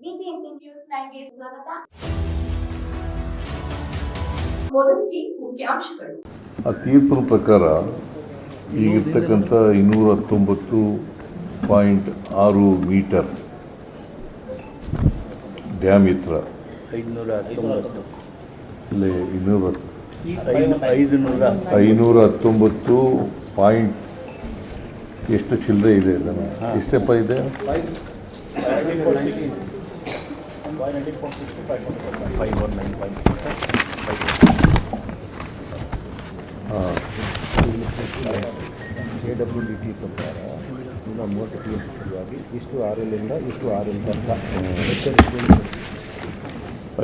BBMP news ನೈನ್ಗೆ ಸ್ವಾಗತ. ಮೊದಲಿಗೆ ಮುಖ್ಯಾಂಶಗಳು. ಆ ತೀರ್ಪಿನ ಪ್ರಕಾರ ಈಗಿರ್ತಕ್ಕಂಥ ಇನ್ನೂರ ಹತ್ತೊಂಬತ್ತು ಪಾಯಿಂಟ್ ಆರು ಮೀಟರ್ ಡ್ಯಾಮ್ ಇತ್ರ ಇಲ್ಲಿ ಇನ್ನೂರ ಐನೂರ ಹತ್ತೊಂಬತ್ತು ಪಾಯಿಂಟ್ ಎಷ್ಟು ಚಿಲ್ಲರೆ ಇದೆ ಅದನ್ನು ಎಷ್ಟೆಪ್ಪ ಎಷ್ಟಪ್ಪ ಇದೆ? ಕೆ ಡಬ್ಲ್ಯೂ ಟಿ ಪ್ರಕಾರ ಇನ್ನೂ ಮೂವತ್ತು ಟಿ ಎಂ ಸಲುವಾಗಿ ಇಷ್ಟು ಆರ್. ಇಷ್ಟು ಆರ್ ಎಲ್ ತನಕ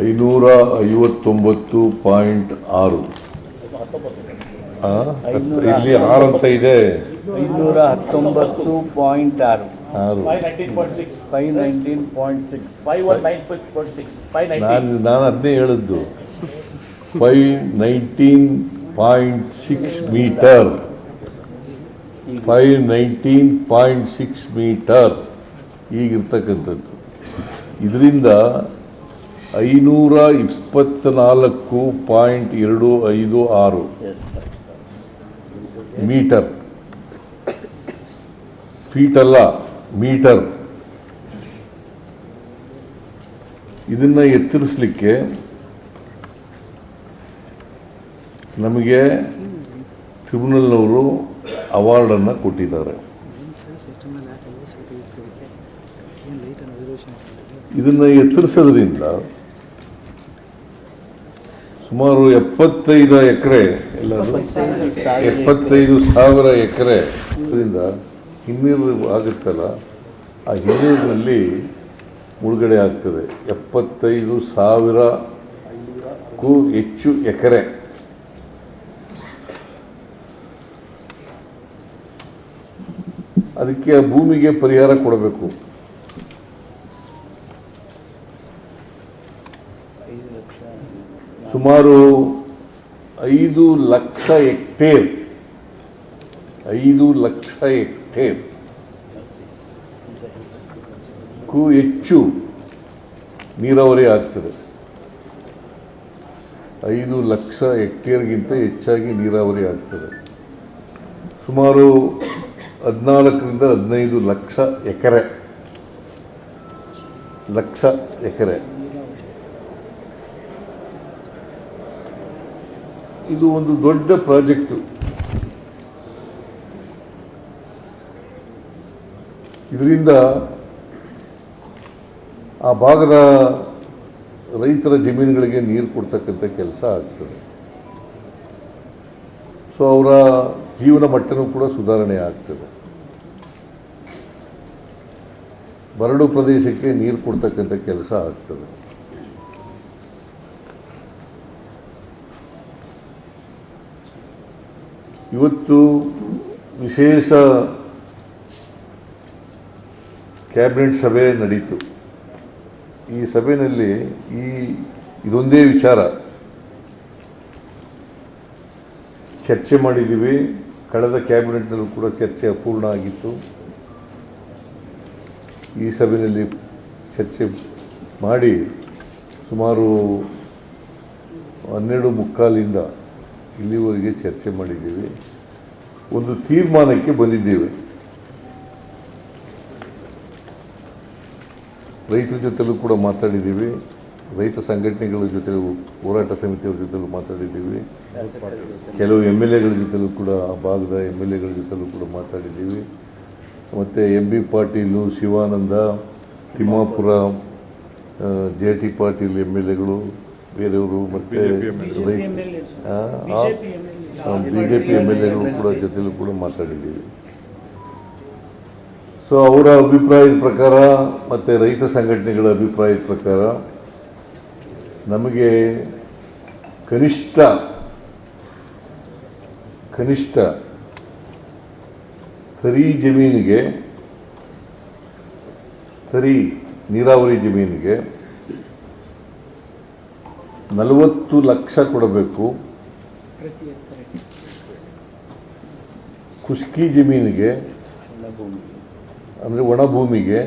ಐನೂರ ಐವತ್ತೊಂಬತ್ತು ಪಾಯಿಂಟ್ ಆರು ಇಲ್ಲಿ ಆರು ಅಂತ ಇದೆ. ಐನೂರ ಹತ್ತೊಂಬತ್ತು ಪಾಯಿಂಟ್ ಆರು. ಆರು. ಫೈವ್ ನೈನ್ಟೀನ್ ಪಾಯಿಂಟ್ ಸಿಕ್ಸ್ ನಾನು ನಾನು ಅದನ್ನೇ ಹೇಳಿದ್ದು. Five nineteen point six metre five nineteen point six metre ಈಗಿರ್ತಕ್ಕಂಥದ್ದು. ಇದರಿಂದ ಐನೂರ ಇಪ್ಪತ್ನಾಲ್ಕು ಪಾಯಿಂಟ್ ಎರಡು ಐದು ಆರು ಮೀಟರ್. ಫೀಟ್ ಅಲ್ಲ. ಮೀಟರ್. ಇದನ್ನ ಎತ್ತರಿಸಲಿಕ್ಕೆ ನಮಗೆ ಟ್ರಿಬ್ಯುನಲ್ನವರು ಅವಾರ್ಡನ್ನು ಕೊಟ್ಟಿದ್ದಾರೆ. ಇದನ್ನ ಎತ್ತರಿಸೋದ್ರಿಂದ ಸುಮಾರು ಎಪ್ಪತ್ತೈದು ಎಕರೆ ಎಲ್ಲರೂ ಎಪ್ಪತ್ತೈದು ಸಾವಿರ ಎಕರೆ ಇದರಿಂದ ಆಗುತ್ತಲ್ಲ, ಆ ಹಿನ್ನೀರಿನಲ್ಲಿ ಮುಳುಗಡೆ ಆಗ್ತದೆ. ಎಪ್ಪತ್ತೈದು ಸಾವಿರಕ್ಕೂ ಹೆಚ್ಚು ಎಕರೆ. ಅದಕ್ಕೆ ಆ ಭೂಮಿಗೆ ಪರಿಹಾರ ಕೊಡಬೇಕು. ಸುಮಾರು ಐದು ಲಕ್ಷ ಹೆಕ್ಟೇರ್, ಐದು ಲಕ್ಷ ಹೆಕ್ಟೇರ್ ಕ್ಕೂ ಹೆಚ್ಚು ನೀರಾವರಿ ಆಗ್ತದೆ. ಐದು ಲಕ್ಷ ಹೆಕ್ಟೇರ್ಗಿಂತ ಹೆಚ್ಚಾಗಿ ನೀರಾವರಿ ಆಗ್ತದೆ. ಸುಮಾರು ಹದಿನಾಲ್ಕರಿಂದ ಹದಿನೈದು ಲಕ್ಷ ಎಕರೆ. ಲಕ್ಷ ಎಕರೆ. ಇದು ಒಂದು ದೊಡ್ಡ ಪ್ರಾಜೆಕ್ಟ್. ಇದರಿಂದ ಆ ಭಾಗದ ರೈತರ ಜಮೀನುಗಳಿಗೆ ನೀರು ಕೊಡ್ತಕ್ಕಂಥ ಕೆಲಸ ಆಗ್ತದೆ. ಸೊ ಅವರ ಜೀವನ ಮಟ್ಟನೂ ಕೂಡ ಸುಧಾರಣೆ ಆಗ್ತದೆ. ಬರಡು ಪ್ರದೇಶಕ್ಕೆ ನೀರು ಕೊಡ್ತಕ್ಕಂಥ ಕೆಲಸ ಆಗ್ತದೆ. ಇವತ್ತು ವಿಶೇಷ ಕ್ಯಾಬಿನೆಟ್ ಸಭೆ ನಡೀತು. ಈ ಸಭೆಯಲ್ಲಿ ಈ ಇದೊಂದೇ ವಿಚಾರ. ಚರ್ಚೆ ಮಾಡಿದ್ದೀವಿ. ಕಳೆದ ಕ್ಯಾಬಿನೆಟ್ನಲ್ಲೂ ಕೂಡ ಚರ್ಚೆ ಅಪೂರ್ಣ ಆಗಿತ್ತು. ಈ ಸಭೆಯಲ್ಲಿ ಚರ್ಚೆ ಮಾಡಿ ಸುಮಾರು ಹನ್ನೆರಡು ಮುಕ್ಕಾಲಿಂದ ಇಲ್ಲಿವರೆಗೆ ಚರ್ಚೆ ಮಾಡಿದ್ದೀವಿ. ಒಂದು ತೀರ್ಮಾನಕ್ಕೆ ಬಂದಿದ್ದೇವೆ. ರೈತರ ಜೊತೆಲೂ ಕೂಡ ಮಾತಾಡಿದ್ದೀವಿ. ರೈತ ಸಂಘಟನೆಗಳ ಜೊತೆ ಹೋರಾಟ ಸಮಿತಿಯವರ ಜೊತೆಲೂ ಮಾತಾಡಿದ್ದೀವಿ. ಕೆಲವು ಎಂ ಎಲ್ ಎಗಳ ಜೊತೆಲೂ ಕೂಡ ಆ ಭಾಗದ ಎಂ ಎಲ್ ಎಗಳ ಜೊತೆಲೂ ಕೂಡ ಮಾತಾಡಿದ್ದೀವಿ. ಮತ್ತು M B Patil Shivananda Thimmapura J T Patil M L ಎಗಳು ಬೇರೆಯವರು ಮತ್ತೆ ಪಿ ಎಂ ಎಲ್ ಎಗಳು ಕೂಡ ಜೊತೆಲೂ ಕೂಡ ಮಾತಾಡಿದ್ದೀವಿ. ಸೊ ಅವರ ಅಭಿಪ್ರಾಯದ ಪ್ರಕಾರ ಮತ್ತು ರೈತ ಸಂಘಟನೆಗಳ ಅಭಿಪ್ರಾಯದ ಪ್ರಕಾರ ನಮಗೆ ಕನಿಷ್ಠ ಕನಿಷ್ಠ ತರಿ ಜಮೀನಿಗೆ ತರಿ ನೀರಾವರಿ ಜಮೀನಿಗೆ ನಲವತ್ತು ಲಕ್ಷ ಕೊಡಬೇಕು. ಖುಷ್ಕಿ ಜಮೀನಿಗೆ ಅಂದರೆ ಒಣ ಭೂಮಿಗೆ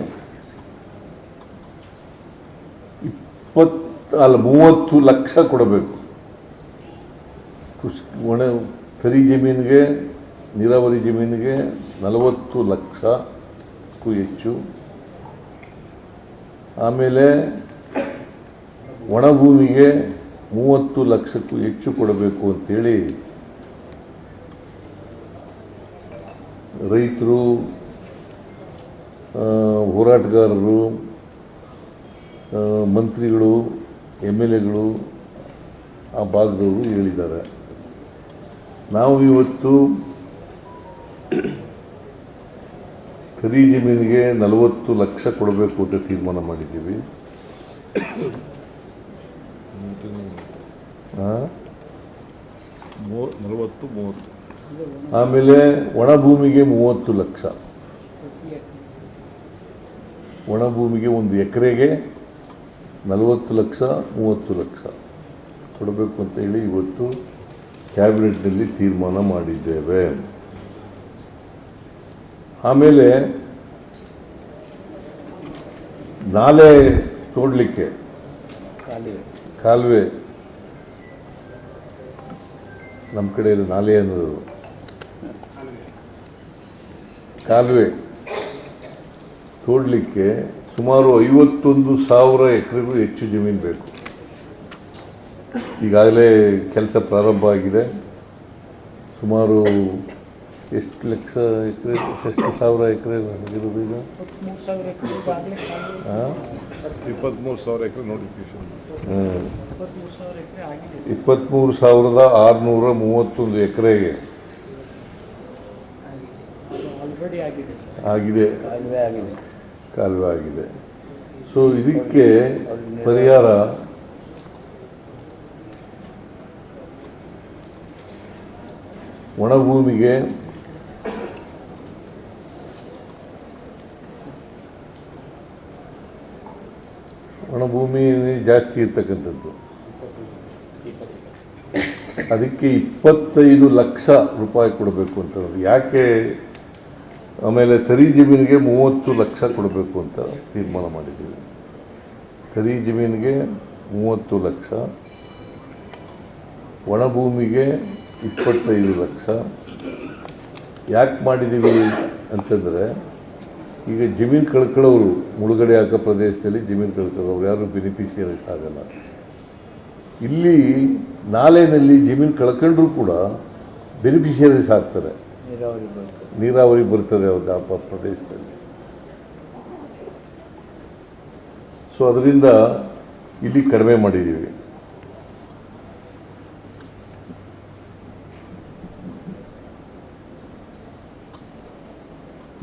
ಇಪ್ಪತ್, ಅಲ್ಲ, ಮೂವತ್ತು ಲಕ್ಷ ಕೊಡಬೇಕು. ಕೃಷಿ, ಒಣ, ಕರಿ ಜಮೀನಿಗೆ, ನೀರಾವರಿ ಜಮೀನಿಗೆ ನಲವತ್ತು ಲಕ್ಷಕ್ಕೂ ಹೆಚ್ಚು. ಆಮೇಲೆ ಒಣಭೂಮಿಗೆ ಮೂವತ್ತು ಲಕ್ಷಕ್ಕೂ ಹೆಚ್ಚು ಕೊಡಬೇಕು ಅಂತೇಳಿ ರೈತರು ಹೋರಾಟಗಾರರು ಮಂತ್ರಿಗಳು ಎಂ ಎಲ್ ಎಗಳು ಆ ಭಾಗದವರು ಹೇಳಿದ್ದಾರೆ. ನಾವು ಇವತ್ತು ಖರೀ ಜಮೀನಿಗೆ ನಲವತ್ತು ಲಕ್ಷ ಕೊಡಬೇಕು ಅಂತ ತೀರ್ಮಾನ ಮಾಡಿದ್ದೀವಿ. ಆಮೇಲೆ ಒಣ ಭೂಮಿಗೆ ಮೂವತ್ತು ಲಕ್ಷ. ಒಣ ಭೂಮಿಗೆ ಒಂದು ಎಕರೆಗೆ ನಲವತ್ತು ಲಕ್ಷ ಮೂವತ್ತು ಲಕ್ಷ. ಕೊಡಬೇಕು ಅಂತ ಹೇಳಿ ಇವತ್ತು ಕ್ಯಾಬಿನೆಟ್ನಲ್ಲಿ ತೀರ್ಮಾನ ಮಾಡಿದ್ದೇವೆ. ಆಮೇಲೆ ನಾಲೆ ತೋಡಲಿಕ್ಕೆ ಕಾಲುವೆ. ನಮ್ಮ ಕಡೆ ಇದು ನಾಲೆ ಅನ್ನೋದು ಕಾಲುವೆ. ತೋಡ್ಲಿಕ್ಕೆ ಸುಮಾರು ಐವತ್ತೊಂದು ಸಾವಿರ ಎಕರೆಗೂ ಹೆಚ್ಚು ಜಮೀನು ಬೇಕು. ಈಗಾಗಲೇ ಕೆಲಸ ಪ್ರಾರಂಭ ಆಗಿದೆ. ಸುಮಾರು ಎಷ್ಟು ಲಕ್ಷ ಎಕರೆ ಎಷ್ಟು ಸಾವಿರ ಎಕರೆ ನನಗಿರೋದು ಈಗ? ಇಪ್ಪತ್ತ್ಮೂರು ಇಪ್ಪತ್ಮೂರು ಸಾವಿರ ಎಕರೆ ನೋಟಿಫಿಕೇಶನ್ ಇಪ್ಪತ್ತ್ಮೂರು ಇಪ್ಪತ್ಮೂರು ಸಾವಿರದ ಆರುನೂರ ಮೂವತ್ತೊಂದು ಎಕರೆಗೆ. ಆಲ್ರೆಡಿ ಆಗಿದೆ. ಸರ್ ಆಗಿದೆ. ಕಾಲುವೆ ಆಗಿದೆ ಸೊ ಇದಕ್ಕೆ ಪರಿಹಾರ ಒಣಭೂಮಿಗೆ ಒಣಭೂಮಿ ಒಣ ಭೂಮಿ ಜಾಸ್ತಿ ಇರ್ತಕ್ಕಂಥದ್ದು ಅದಕ್ಕೆ ಇಪ್ಪತ್ತೈದು ಲಕ್ಷ ರೂಪಾಯಿ ಕೊಡಬೇಕು ಅಂತ. ಯಾಕೆ ಆಮೇಲೆ ತರಿ ಜಮೀನಿಗೆ ಮೂವತ್ತು ಲಕ್ಷ ಕೊಡಬೇಕು ಅಂತ ತೀರ್ಮಾನ ಮಾಡಿದ್ದೀವಿ. ತರಿ ಜಮೀನಿಗೆ ಮೂವತ್ತು ಲಕ್ಷ ಒಣಭೂಮಿಗೆ ಇಪ್ಪತ್ತೈದು ಲಕ್ಷ. ಯಾಕೆ ಮಾಡಿದ್ದೀವಿ ಅಂತಂದರೆ, ಈಗ ಜಮೀನು ಕಳ್ಕೊಳ್ಳೋರು, ಮುಳುಗಡೆ ಹಾಕೋ ಪ್ರದೇಶದಲ್ಲಿ ಜಮೀನು ಕಳ್ಕೊಳ್ಳೋರು ಯಾರು ಬೆನಿಫಿಷಿಯರೀಸ್ ಆಗಲ್ಲ. ಇಲ್ಲಿ ನಾಲೆನಲ್ಲಿ ಜಮೀನು ಕಳ್ಕೊಂಡ್ರೂ ಕೂಡ ಬೆನಿಫಿಷಿಯರೀಸ್ ಆಗ್ತಾರೆ. ನೀರಾವರಿ ಬರ್ತದೆ ಅವ್ರದ್ದು ಆ ಪ್ರದೇಶದಲ್ಲಿ. ಸೊ ಅದರಿಂದ ಇಲ್ಲಿ ಕಡಿಮೆ ಮಾಡಿದ್ದೀವಿ.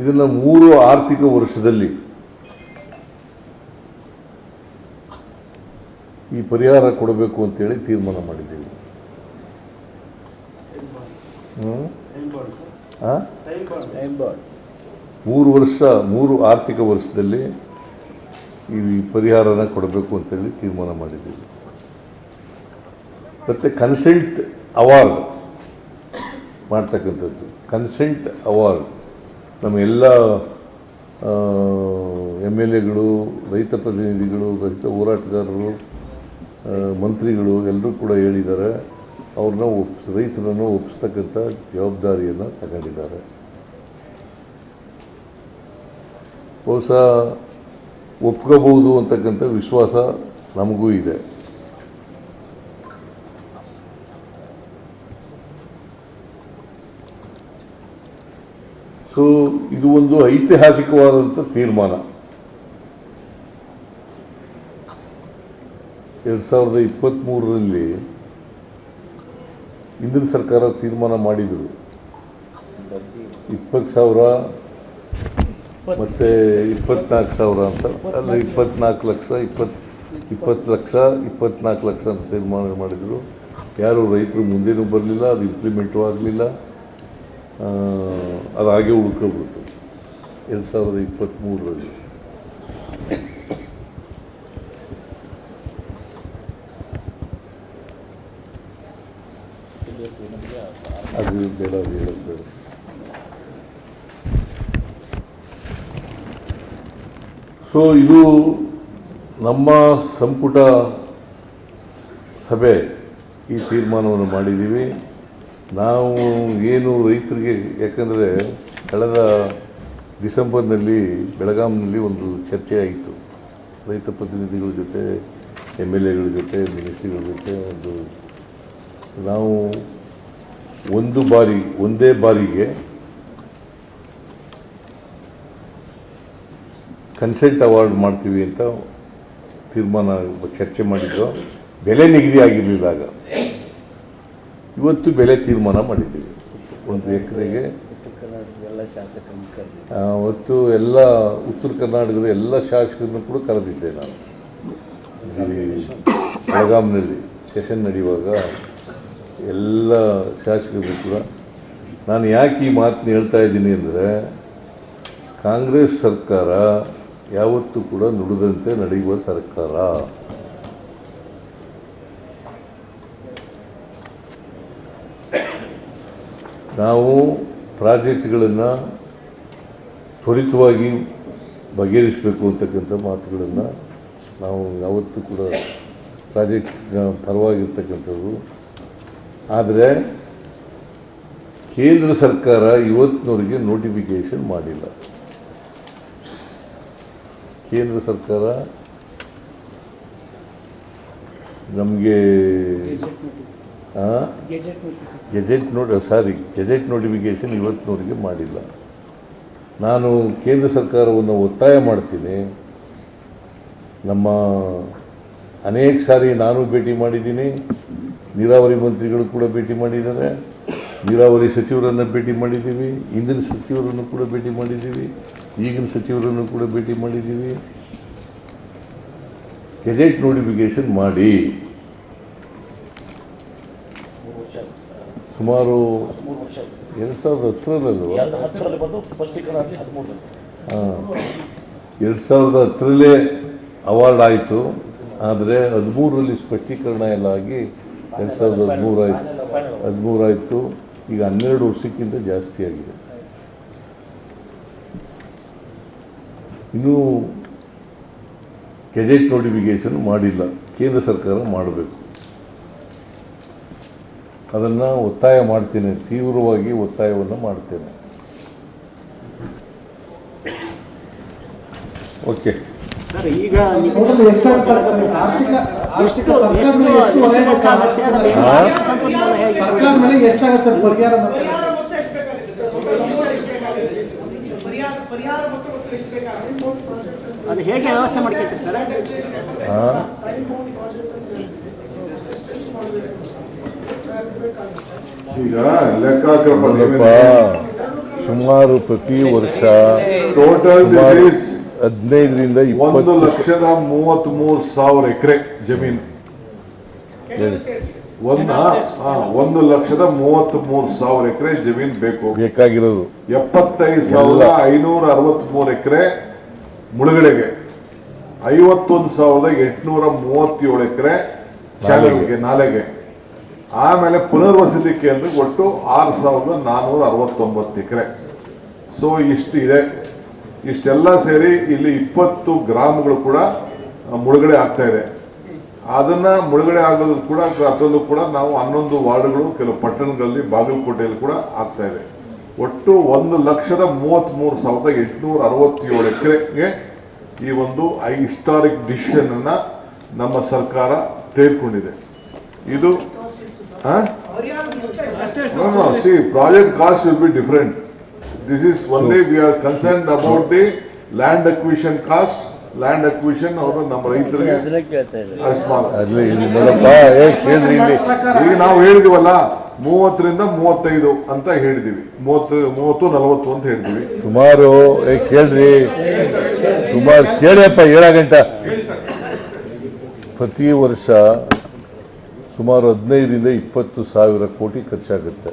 ಇದನ್ನ ಮೂರು ಆರ್ಥಿಕ ವರ್ಷದಲ್ಲಿ ಈ ಪರಿಹಾರ ಕೊಡಬೇಕು ಅಂತೇಳಿ ತೀರ್ಮಾನ ಮಾಡಿದ್ದೀವಿ. ಮೂರು ವರ್ಷ, ಮೂರು ಆರ್ಥಿಕ ವರ್ಷದಲ್ಲಿ ಈ ಪರಿಹಾರನ ಕೊಡಬೇಕು ಅಂತೇಳಿ ತೀರ್ಮಾನ ಮಾಡಿದ್ದೀವಿ. ಮತ್ತೆ ಕನ್ಸೆಂಟ್ ಅವಾರ್ಡ್ ಮಾಡ್ತಕ್ಕಂಥದ್ದು. Consent award. ನಮ್ಮ ಎಲ್ಲ ಎಂ ಎಲ್ ಎಗಳು, ರೈತ ಪ್ರತಿನಿಧಿಗಳು, ರೈತ ಹೋರಾಟಗಾರರು ಮಂತ್ರಿಗಳು ಎಲ್ಲರೂ ಕೂಡ ಹೇಳಿದ್ದಾರೆ. ಅವ್ರನ್ನ ಒಪ್ಸ್ ರೈತರನ್ನು ಒಪ್ಪಿಸ್ತಕ್ಕಂಥ ಜವಾಬ್ದಾರಿಯನ್ನು ತಗೊಂಡಿದ್ದಾರೆ. ಬಹುಶಃ ಒಪ್ಕೋಬಹುದು ಅಂತಕ್ಕಂಥ ವಿಶ್ವಾಸ ನಮಗೂ ಇದೆ. ಸೊ ಇದು ಒಂದು ಐತಿಹಾಸಿಕವಾದಂಥ ತೀರ್ಮಾನ. ಎರಡ್ ಸಾವಿರದ ಇಪ್ಪತ್ತ್ ಮೂರರಲ್ಲಿ ಹಿಂದಿನ ಸರ್ಕಾರ ತೀರ್ಮಾನ ಮಾಡಿದರು. ಇಪ್ಪತ್ತು ಸಾವಿರ ಮತ್ತೆ ಇಪ್ಪತ್ನಾಲ್ಕು ಸಾವಿರ ಅಂತ, ಅಲ್ಲ, ಇಪ್ಪತ್ನಾಲ್ಕು ಲಕ್ಷ, ಇಪ್ಪತ್, ಇಪ್ಪತ್ತು ಲಕ್ಷ, ಇಪ್ಪತ್ನಾಲ್ಕು ಲಕ್ಷ ಅಂತ ತೀರ್ಮಾನ ಮಾಡಿದರು. ಯಾರು ರೈತರು ಮುಂದೇನೂ ಬರಲಿಲ್ಲ, ಅದು ಇಂಪ್ಲಿಮೆಂಟು ಆಗಲಿಲ್ಲ. ಅದು ಹಾಗೆ ಉಳ್ಕೊಬಿಡ್ತು. ಎರಡು ಸಾವಿರದ ಇಪ್ಪತ್ತ್ಮೂರರಲ್ಲಿ ಅದು ಬೇಡ ಅದು ಹೇಳೋದು ಬೇಡ ಸೊ ಇದು ನಮ್ಮ ಸಂಪುಟ ಸಭೆ ಈ ತೀರ್ಮಾನವನ್ನು ಮಾಡಿದ್ದೀವಿ. ನಾವು ಏನು ರೈತರಿಗೆ, ಯಾಕಂದರೆ ಕಳೆದ ಡಿಸೆಂಬರ್ನಲ್ಲಿ, ಬೆಳಗಾಂನಲ್ಲಿ ಒಂದು ಚರ್ಚೆ ಆಯಿತು. ರೈತ ಪ್ರತಿನಿಧಿಗಳ ಜೊತೆ, ಎಂ ಎಲ್ ಎಗಳ ಜೊತೆ, ಮಿನಿಸ್ಟ್ರಿಗಳ ಜೊತೆ ಒಂದು ನಾವು ಒಂದು ಬಾರಿ, ಒಂದೇ ಬಾರಿಗೆ ಕನ್ಸೆಂಟ್ ಅವಾರ್ಡ್ ಮಾಡ್ತೀವಿ ಅಂತ ತೀರ್ಮಾನ ಚರ್ಚೆ ಮಾಡಿದ್ರು. ಬೆಲೆ ನಿಗದಿ ಆಗಿರಲಿಲ್ಲ ಆಗ. ಇವತ್ತು ಬೆಲೆ ತೀರ್ಮಾನ ಮಾಡಿದ್ದೀವಿ. ಒಂದು ಎಕರೆಗೆ ಅವತ್ತು ಎಲ್ಲ ಉತ್ತರ ಕರ್ನಾಟಕದ ಎಲ್ಲ ಶಾಸಕರನ್ನು ಕೂಡ ಕರೆದಿದ್ದೆ ನಾನು. ಬೆಳಗಾಂನಲ್ಲಿ ಸೆಷನ್ ನಡೆಯುವಾಗ ಎಲ್ಲ ಶಾಸಕರು ಕೂಡ. ನಾನು ಯಾಕೆ ಈ ಮಾತನ್ನ ಹೇಳ್ತಾ ಇದ್ದೀನಿ ಅಂದರೆ ಕಾಂಗ್ರೆಸ್ ಸರ್ಕಾರ ಯಾವತ್ತೂ ಕೂಡ ನುಡಿದಂತೆ ನಡೆಯುವ ಸರ್ಕಾರ. ನಾವು ಪ್ರಾಜೆಕ್ಟ್ಗಳನ್ನು ತ್ವರಿತವಾಗಿ ಬಗೆಹರಿಸಬೇಕು ಅಂತಕ್ಕಂಥ ಮಾತುಗಳನ್ನು ನಾವು ಯಾವತ್ತೂ ಕೂಡ ಪ್ರಾಜೆಕ್ಟ್ ಪರವಾಗಿರ್ತಕ್ಕಂಥದ್ದು. ಆದರೆ ಕೇಂದ್ರ ಸರ್ಕಾರ ಇವತ್ತಿನವರಿಗೆ ನೋಟಿಫಿಕೇಷನ್ ಮಾಡಿಲ್ಲ. ಕೇಂದ್ರ ಸರ್ಕಾರ ನಮಗೆ gazette note sorry gazette notification ಇವತ್ತಿನವರೆಗೆ ಮಾಡಿಲ್ಲ. ನಾನು ಕೇಂದ್ರ ಸರ್ಕಾರವನ್ನು ಒತ್ತಾಯ ಮಾಡ್ತೀನಿ. ನಮ್ಮ ಅನೇಕ ಸಾರಿ ನಾನು ಭೇಟಿ ಮಾಡಿದ್ದೀನಿ. ನೀರಾವರಿ ಮಂತ್ರಿಗಳು ಕೂಡ ಭೇಟಿ ಮಾಡಿದ್ದಾರೆ. ನೀರಾವರಿ ಸಚಿವರನ್ನು ಭೇಟಿ ಮಾಡಿದ್ದೀವಿ, ಇಂದಿನ ಸಚಿವರನ್ನು ಕೂಡ ಭೇಟಿ ಮಾಡಿದ್ದೀವಿ, ಈಗಿನ ಸಚಿವರನ್ನು ಕೂಡ ಭೇಟಿ ಮಾಡಿದ್ದೀವಿ. ಗೆಜೆಟ್ ನೋಟಿಫಿಕೇಶನ್ ಮಾಡಿ. ಸುಮಾರು ಎರಡ್ ಸಾವಿರದ ಹತ್ತರಲ್ಲಲ್ವ? ಎರಡು ಸಾವಿರದ ಹತ್ತರಲ್ಲೇ ಅವಾರ್ಡ್ ಆಯಿತು. ಆದರೆ ಹದಿಮೂರರಲ್ಲಿ ಸ್ಪಷ್ಟೀಕರಣ ಎಲ್ಲ ಆಗಿ ಎರಡು ಸಾವಿರದ ಹದಿಮೂರು ಆಯಿತು ಹದಿಮೂರು ಆಯಿತು ಈಗ ಹನ್ನೆರಡು ವರ್ಷಕ್ಕಿಂತ ಜಾಸ್ತಿ ಆಗಿದೆ. ಇನ್ನೂ ಗೆಜೆಟ್ ನೋಟಿಫಿಕೇಶನ್ ಮಾಡಿಲ್ಲ. ಕೇಂದ್ರ ಸರ್ಕಾರ ಮಾಡಬೇಕು. ಅದನ್ನು ಒತ್ತಾಯ ಮಾಡ್ತೇನೆ. ತೀವ್ರವಾಗಿ ಒತ್ತಾಯವನ್ನು ಮಾಡ್ತೇನೆ. ಓಕೆ. ಸರ್ ಈಗ ಎಷ್ಟಾಗುತ್ತೆ ಪರಿಹಾರ? ಅದು ಹೇಗೆ ವ್ಯವಸ್ಥೆ ಮಾಡ್ತೈತೆ ಸರ್? ಈಗ ಲೆಕ್ಕಾಚಾರ ಸುಮಾರು ಪ್ರತಿ ವರ್ಷ ಟೋಟಲ್ ಹದಿನೈದರಿಂದ ಒಂದು ಲಕ್ಷದ ಮೂವತ್ತ್ ಮೂರು ಸಾವಿರ ಎಕರೆ ಜಮೀನು. ಒಂದು ಲಕ್ಷದ ಮೂವತ್ತ್ ಮೂರು ಸಾವಿರ ಎಕರೆ ಜಮೀನ್ ಬೇಕು. ಬೇಕಾಗಿರೋದು. ಎಪ್ಪತ್ತೈದು ಸಾವಿರದ ಐನೂರ ಅರವತ್ಮೂರು ಎಕರೆ ಮುಳುಗಡೆಗೆ. ಐವತ್ತೊಂದು ಸಾವಿರದ ಎಂಟುನೂರ ಮೂವತ್ತೇಳು ಎಕರೆ ಚಾಲಿಗೆ ನಾಲೆಗೆ. ಆಮೇಲೆ ಪುನರ್ವಸತಿ ಕೇಂದ್ರ ಒಟ್ಟು ಆರು ಸಾವಿರದ ನಾನ್ನೂರ ಅರವತ್ತೊಂಬತ್ತು ಎಕರೆ. ಸೊ ಇಷ್ಟು ಇದೆ ಇಷ್ಟೆಲ್ಲ ಸೇರಿ ಇಲ್ಲಿ ಇಪ್ಪತ್ತು ಗ್ರಾಮಗಳು ಕೂಡ ಮುಳುಗಡೆ ಆಗ್ತಾ ಇದೆ. ಅದನ್ನ ಮುಳುಗಡೆ ಆಗೋದು ಕೂಡ ಅದರಲ್ಲೂ ಕೂಡ ನಾವು ಹನ್ನೊಂದು ವಾರ್ಡ್ಗಳು ಕೆಲವು ಪಟ್ಟಣಗಳಲ್ಲಿ ಬಾಗಲಕೋಟೆಯಲ್ಲಿ ಕೂಡ ಆಗ್ತಾ ಇದೆ. ಒಟ್ಟು ಒಂದು ಲಕ್ಷದ ಮೂವತ್ತ್ ಮೂರು ಸಾವಿರದ ಎಂಟುನೂರ ಅರವತ್ತೇಳು ಎಕರೆಗೆ ಈ ಒಂದು ಐ ಹಿಸ್ಟಾರಿಕ್ ಡಿಸಿಷನ್ ಅನ್ನ ನಮ್ಮ ಸರ್ಕಾರ ತೆಗೆದುಕೊಂಡಿದೆ. ಇದು see project cost will be different this is only we are concern about the land acquisition cost land acquisition ಅವರು ನಮ್ಮ ರೈತರಿಗೆ ಈಗ ನಾವು ಹೇಳಿದಿವಲ್ಲ ಮೂವತ್ತರಿಂದ ಮೂವತ್ತೈದು ಅಂತ ಹೇಳಿದೀವಿ. ಮೂವತ್ತು ಮೂವತ್ತು ನಲವತ್ತು ಅಂತ ಹೇಳಿದೀವಿ. ಸುಮಾರು ಕೇಳ್ರಿ. ಸುಮಾರು ಕೇಳಿಯಪ್ಪ ಏಳ ಗಂಟ ಪ್ರತಿ ವರ್ಷ ಸುಮಾರು ಹದಿನೈದರಿಂದ ಇಪ್ಪತ್ತು ಸಾವಿರ ಕೋಟಿ ಖರ್ಚಾಗುತ್ತೆ.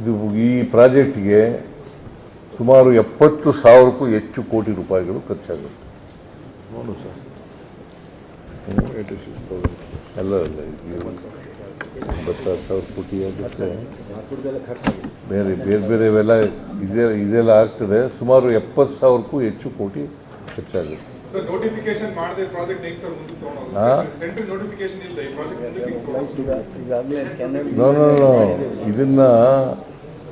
ಇದು ಈ ಪ್ರಾಜೆಕ್ಟ್ಗೆ ಸುಮಾರು ಎಪ್ಪತ್ತು ಸಾವಿರಕ್ಕೂ ಹೆಚ್ಚು ಕೋಟಿ ರೂಪಾಯಿಗಳು ಖರ್ಚಾಗುತ್ತೆ. ನೋಡು ಸರ್. ಅಲ್ಲ ಅಲ್ಲ ಸಾವಿರ ಕೋಟಿ ಆಗುತ್ತೆ. ಬೇರೆ ಬೇರೆ ಬೇರೆವೆಲ್ಲ ಇದೇ ಇದೆಲ್ಲ ಆಗ್ತದೆ. ಸುಮಾರು ಎಪ್ಪತ್ತು ಸಾವಿರಕ್ಕೂ ಹೆಚ್ಚು ಕೋಟಿ ಖರ್ಚಾಗುತ್ತೆ. ಸರ್ ನೋಟಿಫಿಕೇಶನ್ ಮಾಡದೆ ಪ್ರಾಜೆಕ್ಟ್ ಹೇಗೆ ಸರ್ ಮುಂದಕ್ಕೆ ಹಾ? ಸೆಂಟ್ರಲ್ ನೋಟಿಫಿಕೇಶನ್ ಇಲ್ಲ ಈ ಪ್ರಾಜೆಕ್ಟ್ ಮುಂದಕ್ಕೆ ಹೆಂಗ್ ತಗೊಂಡೋಗೋದು? ಈಗ ಈಗಾಗಲೇ ಕೆನಲ್ ನೋ ನೋ ನೋ ಇದನ್ನ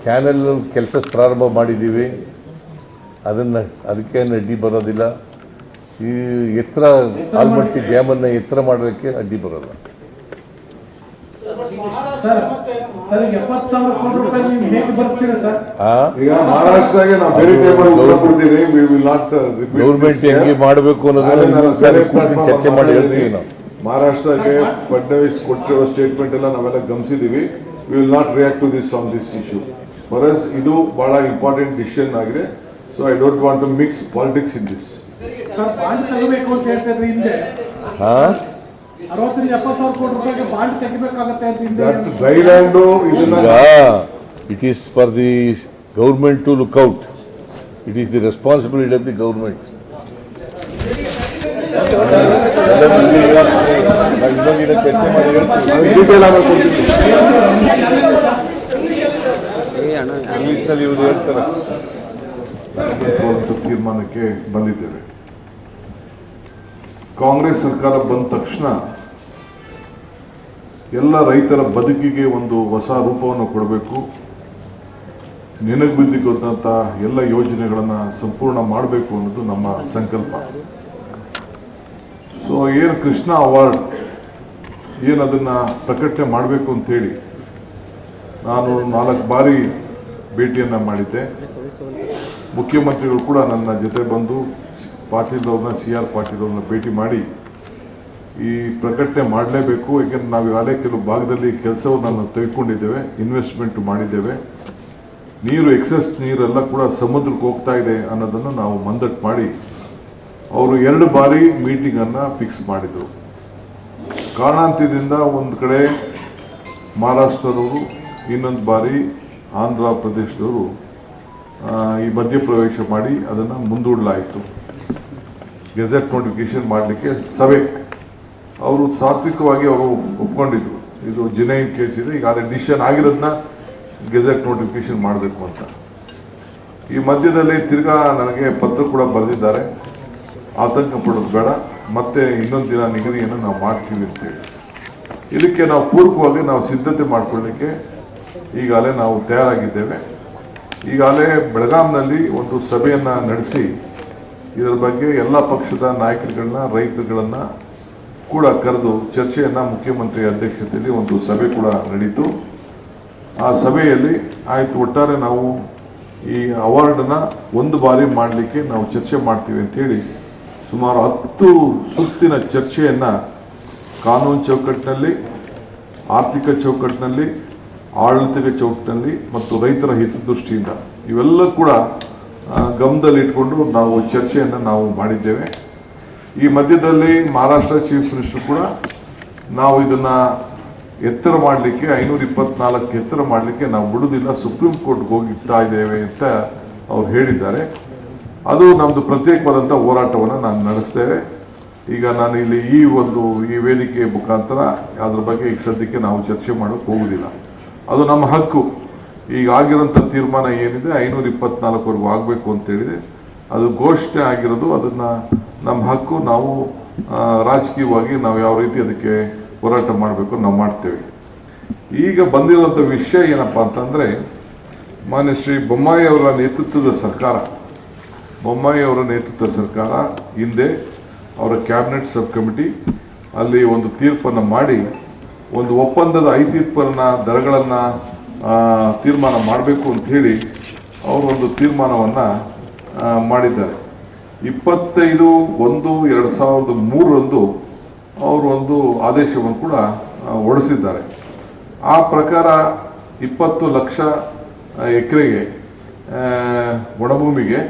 ಕ್ಯಾನಲ್ ಕೆಲಸ ಪ್ರಾರಂಭ ಮಾಡಿದ್ದೀವಿ. ಅದನ್ನ ಅದಕ್ಕೆ ಅಡ್ಡಿ ಬರೋದಿಲ್ಲ. ಈ ಎತ್ತರ ಆಲ್ಮಟ್ಟಿ ಡ್ಯಾಮನ್ನು ಎತ್ತರ ಮಾಡೋದಕ್ಕೆ ಅಡ್ಡಿ ಬರೋಲ್ಲ. ರೂಪಾಯಿ ನೀವು ಹೇಗೆ ಬರ್ತೀರಾ ಸರ್? ಈಗ ಮಹಾರಾಷ್ಟ್ರಗೆ ನಾವು ಬೇರೆ ಟೈಮಲ್ಲಿ ಕೊಡ್ತೀವಿ ವಿಲ್ ನಾಟ್ ಗೌರ್ಮೆಂಟ್ ಹೆಂಗೆ ಮಾಡಬೇಕು ಅನ್ನೋದನ್ನ ಚರ್ಚೆ ಮಾಡಿ ಹೇಳ್ತೀವಿ ನಾವು. ಮಹಾರಾಷ್ಟ್ರಕ್ಕೆ ಫಡ್ನವೀಸ್ ಕೊಟ್ಟಿರೋ ಸ್ಟೇಟ್ಮೆಂಟ್ ಎಲ್ಲ ನಾವೆಲ್ಲ ಗಮನಿಸಿದೀವಿ we will not react to this on this issue for ಇದು ಬಹಳ ಇಂಪಾರ್ಟೆಂಟ್ ಡಿಸಿಷನ್ ಆಗಿದೆ. So I don't want to mix politics in this it is for the government to look out it is the responsibility of the government ಚರ್ಚೆ ಮಾಡಿ ಇಂಗ್ಲಿಷ್ನಲ್ಲಿ ಇವ್ರು ಹೇಳ್ತಾರೆ. ತೀರ್ಮಾನಕ್ಕೆ ಬಂದಿದ್ದೇವೆ. ಕಾಂಗ್ರೆಸ್ ಸರ್ಕಾರ ಬಂದ ತಕ್ಷಣ ಎಲ್ಲ ರೈತರ ಬದುಕಿಗೆ ಒಂದು ಹೊಸ ರೂಪವನ್ನು ಕೊಡಬೇಕು. ನೆನಗುದ್ದಿಕೊಂಡಂತ ಎಲ್ಲ ಯೋಜನೆಗಳನ್ನ ಸಂಪೂರ್ಣ ಮಾಡಬೇಕು ಅನ್ನೋದು ನಮ್ಮ ಸಂಕಲ್ಪ. ಸೊ ಏನ್ ಕೃಷ್ಣ ಅವಾರ್ಡ್ ಏನದನ್ನ ಪ್ರಕಟಣೆ ಮಾಡಬೇಕು ಅಂತೇಳಿ ನಾನು ನಾಲ್ಕು ಬಾರಿ ಭೇಟಿಯನ್ನ ಮಾಡಿದ್ದೆ. ಮುಖ್ಯಮಂತ್ರಿಗಳು ಕೂಡ ನನ್ನ ಜೊತೆ ಬಂದು ಪಾಟೀಲ್ ಅವ್ರನ್ನ ಸಿ ಆರ್ ಪಾಟೀಲ್ ಅವ್ರನ್ನ ಭೇಟಿ ಮಾಡಿ ಈ ಪ್ರಕಟಣೆ ಮಾಡಲೇಬೇಕು. ಏಕೆಂದ್ರೆ ನಾವು ಈಗಾಗಲೇ ಕೆಲವು ಭಾಗದಲ್ಲಿ ಕೆಲಸವನ್ನು ತೆಗೆದುಕೊಂಡಿದ್ದೇವೆ ಇನ್ವೆಸ್ಟ್ಮೆಂಟ್ ಮಾಡಿದ್ದೇವೆ. ನೀರು ಎಕ್ಸೆಸ್ ನೀರೆಲ್ಲ ಕೂಡ ಸಮುದ್ರಕ್ಕೆ ಹೋಗ್ತಾ ಇದೆ ಅನ್ನೋದನ್ನು ನಾವು ಮಂದಟ್ಟು ಮಾಡಿ ಅವರು ಎರಡು ಬಾರಿ ಮೀಟಿಂಗ್ ಅನ್ನ ಫಿಕ್ಸ್ ಮಾಡಿದ್ರು. ಕಾರಣಾಂತ್ಯದಿಂದ ಒಂದು ಕಡೆ ಮಹಾರಾಷ್ಟ್ರದವರು, ಇನ್ನೊಂದು ಬಾರಿ ಆಂಧ್ರ ಪ್ರದೇಶದವರು ಈ ಮಧ್ಯಪ್ರವೇಶ ಮಾಡಿ ಅದನ್ನು ಮುಂದೂಡಲಾಯಿತು. ಗೆಜೆಟ್ ನೋಟಿಫಿಕೇಶನ್ ಮಾಡಲಿಕ್ಕೆ ಸಭೆ. ಅವರು ಸಾತ್ವಿಕವಾಗಿ ಅವರು ಒಪ್ಕೊಂಡಿದ್ರು. ಇದು ಜಿನೈನ್ ಕೇಸ್ ಇದೆ, ಈಗ ಅದೇ ಡಿಸಿಷನ್ ಆಗಿರೋದನ್ನ ಗೆಜೆಟ್ ನೋಟಿಫಿಕೇಶನ್ ಮಾಡಬೇಕು ಅಂತ. ಈ ಮಧ್ಯದಲ್ಲಿ ತಿರ್ಗಾ ನನಗೆ ಪತ್ರ ಕೂಡ ಬರೆದಿದ್ದಾರೆ. ಆತಂಕ ಪಡೋದು ಬೇಡ. ಮತ್ತೆ ಇನ್ನೊಂದು ದಿನ ನಿಗದಿಯನ್ನು ನಾವು ಮಾಡ್ತೀವಿ ಅಂತೇಳಿ. ಇದಕ್ಕೆ ನಾವು ಪೂರ್ವಕವಾಗಿ ನಾವು ಸಿದ್ಧತೆ ಮಾಡ್ಕೊಳ್ಳಿಕ್ಕೆ ಈಗಾಗಲೇ ನಾವು ತಯಾರಾಗಿದ್ದೇವೆ. ಈಗಾಗಲೇ ಬೆಳಗಾಂನಲ್ಲಿ ಒಂದು ಸಭೆಯನ್ನು ನಡೆಸಿ, ಇದರ ಬಗ್ಗೆ ಎಲ್ಲ ಪಕ್ಷದ ನಾಯಕರುಗಳನ್ನ, ರೈತರುಗಳನ್ನ ಕೂಡ ಕರೆದು ಚರ್ಚೆಯನ್ನ ಮುಖ್ಯಮಂತ್ರಿ ಅಧ್ಯಕ್ಷತೆಯಲ್ಲಿ ಒಂದು ಸಭೆ ಕೂಡ ನಡೀತು. ಆ ಸಭೆಯಲ್ಲಿ ಆಯ್ತು, ಒಟ್ಟಾರೆ ನಾವು ಈ ಅವಾರ್ಡ್ನ ಒಂದು ಬಾರಿ ಮಾಡಲಿಕ್ಕೆ ನಾವು ಚರ್ಚೆ ಮಾಡ್ತೀವಿ ಅಂತ ಹೇಳಿ ಸುಮಾರು ಹತ್ತು ಸುತ್ತಿನ ಚರ್ಚೆಯನ್ನ ಕಾನೂನು ಚೌಕಟ್ಟಿನಲ್ಲಿ, ಆರ್ಥಿಕ ಚೌಕಟ್ಟಿನಲ್ಲಿ ಆಡಳಿತಿಕ ಚೌಕಟ್ಟಿನಲ್ಲಿ ಮತ್ತು ರೈತರ ಹಿತದೃಷ್ಟಿಯಿಂದ ಇವೆಲ್ಲ ಕೂಡ ಗಮನದಲ್ಲಿ ಇಟ್ಕೊಂಡು ನಾವು ಚರ್ಚೆಯನ್ನು ನಾವು ಮಾಡಿದ್ದೇವೆ. ಈ ಮಧ್ಯದಲ್ಲಿ ಮಹಾರಾಷ್ಟ್ರ ಚೀಫ್ ಮಿನಿಸ್ಟರ್ ಕೂಡ ನಾವು ಇದನ್ನ ಎತ್ತರ ಮಾಡಲಿಕ್ಕೆ, ಐನೂರ ಇಪ್ಪತ್ನಾಲ್ಕು ಎತ್ತರ ಮಾಡಲಿಕ್ಕೆ ನಾವು ಬಿಡುವುದಿಲ್ಲ ಸುಪ್ರೀಂ ಕೋರ್ಟ್ಗೆ ಹೋಗಿಡ್ತಾ ಇದ್ದೇವೆ ಅಂತ ಅವ್ರು ಹೇಳಿದ್ದಾರೆ. ಅದು ನಮ್ದು ಪ್ರತ್ಯೇಕವಾದಂಥ ಹೋರಾಟವನ್ನು ನಾನು ನಡೆಸ್ತೇವೆ. ಈಗ ನಾನು ಇಲ್ಲಿ ಈ ಒಂದು ಈ ವೇದಿಕೆ ಮುಖಾಂತರ ಅದ್ರ ಬಗ್ಗೆ ಈಗ ಸದ್ಯಕ್ಕೆ ನಾವು ಚರ್ಚೆ ಮಾಡೋಕೆ ಹೋಗುದಿಲ್ಲ ಅದು ನಮ್ಮ ಹಕ್ಕು. ಈಗ ಆಗಿರೋಂಥ ತೀರ್ಮಾನ ಏನಿದೆ? ಐನೂರ ಇಪ್ಪತ್ನಾಲ್ಕವರೆಗೂ ಆಗಬೇಕು ಅಂತ ಹೇಳಿದೆ. ಅದು ಘೋಷಣೆ ಆಗಿರೋದು, ಅದನ್ನ ನಮ್ಮ ಹಕ್ಕು. ನಾವು ರಾಜಕೀಯವಾಗಿ ನಾವು ಯಾವ ರೀತಿ ಅದಕ್ಕೆ ಹೋರಾಟ ಮಾಡಬೇಕು ನಾವು ಮಾಡ್ತೇವೆ. ಈಗ ಬಂದಿರುವಂತ ವಿಷಯ ಏನಪ್ಪಾ ಅಂತಂದ್ರೆ, ಮಾನ್ಯ ಶ್ರೀ ಬೊಮ್ಮಾಯಿ ಅವರ ನೇತೃತ್ವದ ಸರ್ಕಾರ. ಬೊಮ್ಮಾಯಿ ಅವರ ನೇತೃತ್ವದ ಸರ್ಕಾರ ಹಿಂದೆ ಅವರ ಕ್ಯಾಬಿನೆಟ್ ಸಬ್ ಕಮಿಟಿ ಅಲ್ಲಿ ಒಂದು ತೀರ್ಪನ್ನು ಮಾಡಿ ಒಂದು ಒಪ್ಪಂದದ ಐತೀರ್ಪನ್ನ ದರಗಳನ್ನ ತೀರ್ಮಾನ ಮಾಡಬೇಕು ಅಂತ ಹೇಳಿ ಅವರು ಒಂದು ತೀರ್ಮಾನವನ್ನ ಮಾಡಿದ್ದಾರೆ ಇಪ್ಪತ್ತೈದು ಒಂದು ಎರಡು ಸಾವಿರದ ಮೂರರಂದು ಒಂದು ಆದೇಶವನ್ನು ಕೂಡ ಹೊಡಿಸಿದ್ದಾರೆ ಆ ಪ್ರಕಾರ ಇಪ್ಪತ್ತು ಲಕ್ಷ ಎಕರೆಗೆ ಒಣಭೂಮಿಗೆ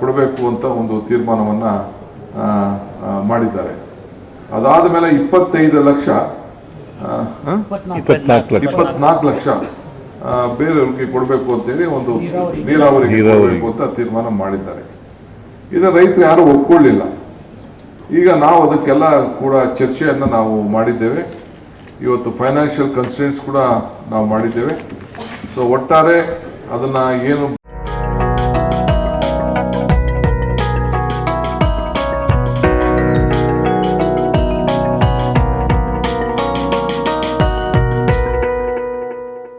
ಕೊಡಬೇಕು ಅಂತ ಒಂದು ತೀರ್ಮಾನವನ್ನ ಮಾಡಿದ್ದಾರೆ ಅದಾದ ಮೇಲೆ ಇಪ್ಪತ್ತೈದು ಲಕ್ಷ? ಇಪ್ಪತ್ನಾಲ್ಕು ಲಕ್ಷ. ಬೇರೆಯವ್ರಿಗೆ ಕೊಡಬೇಕು ಅಂತೇಳಿ ಒಂದು ನೀರಾವರಿ ನೀರಾವರಿಗೆ. ಕೊಡಬೇಕು ಅಂತ ತೀರ್ಮಾನ ಮಾಡಿದ್ದಾರೆ. ಇದು ರೈತರು ಯಾರು ಒಪ್ಕೊಳ್ಳಿಲ್ಲ. ಈಗ ನಾವು ಅದಕ್ಕೆಲ್ಲ ಕೂಡ ಚರ್ಚೆಯನ್ನ ನಾವು ಮಾಡಿದ್ದೇವೆ. ಇವತ್ತು ಫೈನಾನ್ಷಿಯಲ್ ಕನ್ಸ್ಟೆಂಟ್ಸ್ ಕೂಡ ನಾವು ಮಾಡಿದ್ದೇವೆ. ಸೊ ಒಟ್ಟಾರೆ ಅದನ್ನ ಏನು